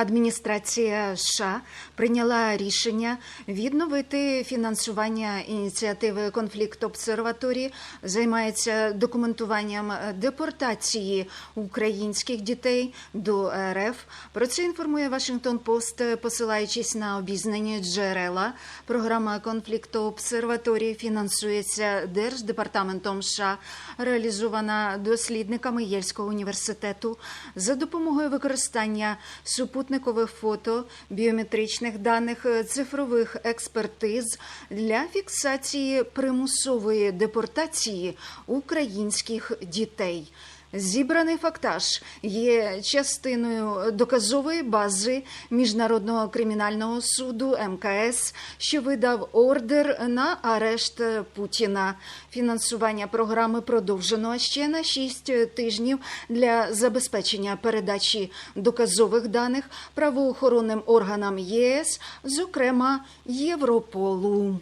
Адміністрація США прийняла рішення відновити фінансування ініціативи конфлікт обсерваторії, займається документуванням депортації українських дітей до РФ. Про це інформує Вашингтон Пост, посилаючись на обізнані джерела. Програма конфлікту обсерваторії фінансується Держдепартаментом США, реалізована дослідниками Єльського університету за допомогою використання супутникових фото, біометричних даних, цифрових експертиз для фіксації примусової депортації українських дітей. Зібраний фактаж є частиною доказової бази Міжнародного кримінального суду МКС, що видав ордер на арешт Путіна. Фінансування програми продовжено ще на 6 тижнів для забезпечення передачі доказових даних правоохоронним органам ЄС, зокрема Європолу.